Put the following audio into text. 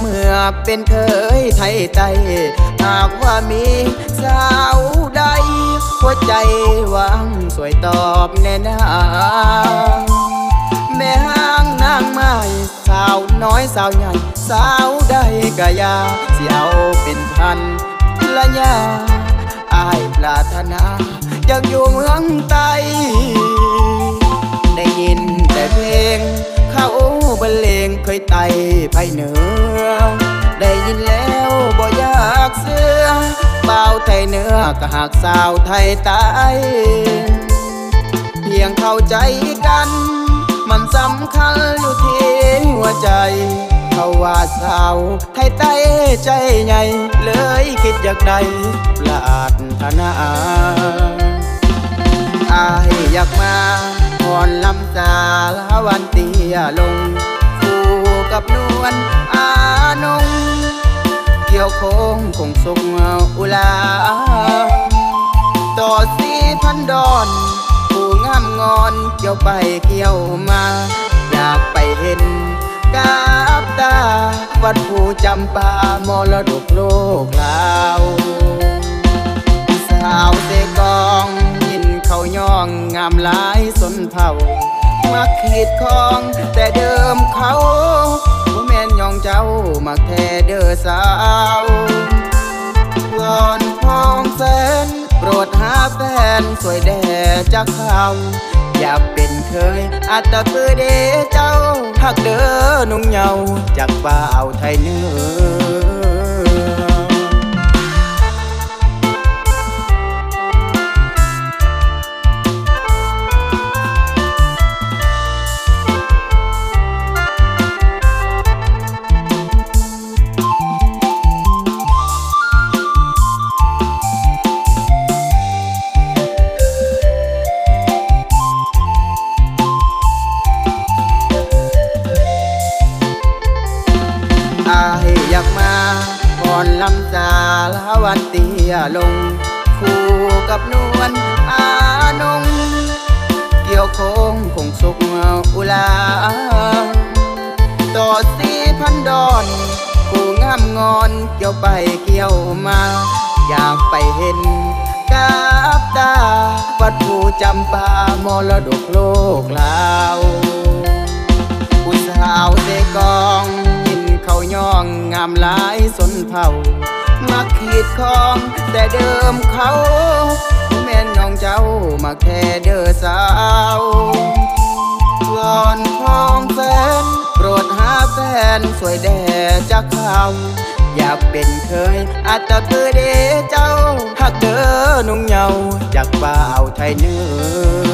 เมื่อเป็นเคยไทยไตหากว่ามีสาวใด หัวใจหวังสวยตอบแน่นาแม่ห้างนางไม้สาวน้อยสาวใหญ่ สาวใดกะยาสิเอาเป็นพันละยาอายปรารถนาอยากอยู่เมืองต้ไเคยไต่ไปเหนือ ได้ยินแล้วบ่อยากเสื้อเบาวไทยเหนือก็หากสาวไทยใตายเพียงเข้าใจกัน มันสำคัญอยู่ที่หัวใจเขาว่าสาวไทยใต้ใจใหญ่เลยคิดอยากได้ปรารถนาอายอยากมาพรลำสาลาวันเตียลง กับนวลอานง เกี่ยวโค้งคงสุกอุลา ต่อสีพันดอน ผู้งามงอนเกี่ยวไปเกี่ยวมา อยากไปเห็นกับตา วัดผู้จำปามรดกโลกลาวสาวเสกองยินเขาย่องงามหลายสนเผ่ามักขีดคองแต่เดิ สาววอนพองแสนโปรดหาแฟนสวยแด่จากเขาอย่าเป็นเคยอาตะเพื่อเดเจ้าหักเด้อนุ่งเหยาจากบ่าวไทยเนื้อ ลำจาลาวันเตียลง คู่กับนวลอานง เกี่ยวโค้งคงสุกอุลาต่อสีพันดอนผู้งามงอนเกี่ยวไปเกี่ยวมา อยากไปเห็นกับตา วัดผู้จำปามรดกโลกลาวามหลายสนเผ่ามักขีดคองแต่เดิมเขาแม่นยองเจ้ามาแค่เด้อสาววอนพ้องแฟนโปรดหาแฟนสวยแด่จากเขาอยากเป็นเคยอาจจะคือเดเจ้าหักเด้อนุ่งเหยาจากบ่าวไทยเนื้อ